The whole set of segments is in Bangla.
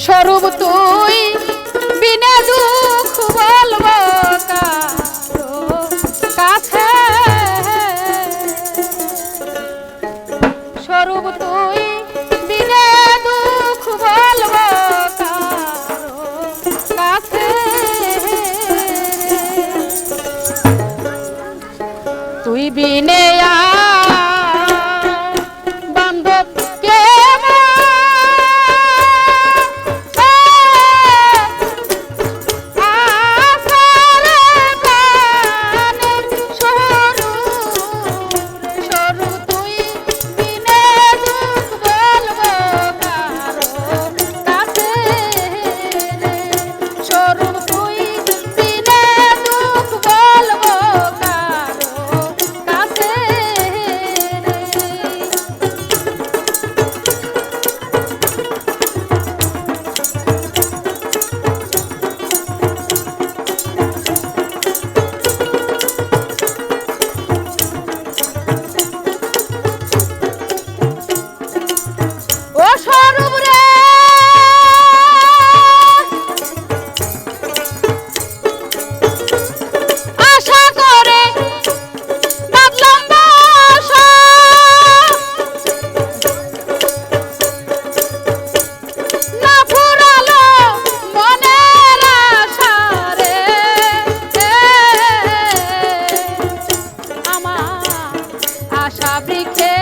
স্বরূপ তুই বিনা দুঃখ আশা বৃক্ষে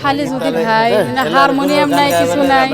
খালি যদি ভাই না হারমোনিয়াম নাই কিছু নাই।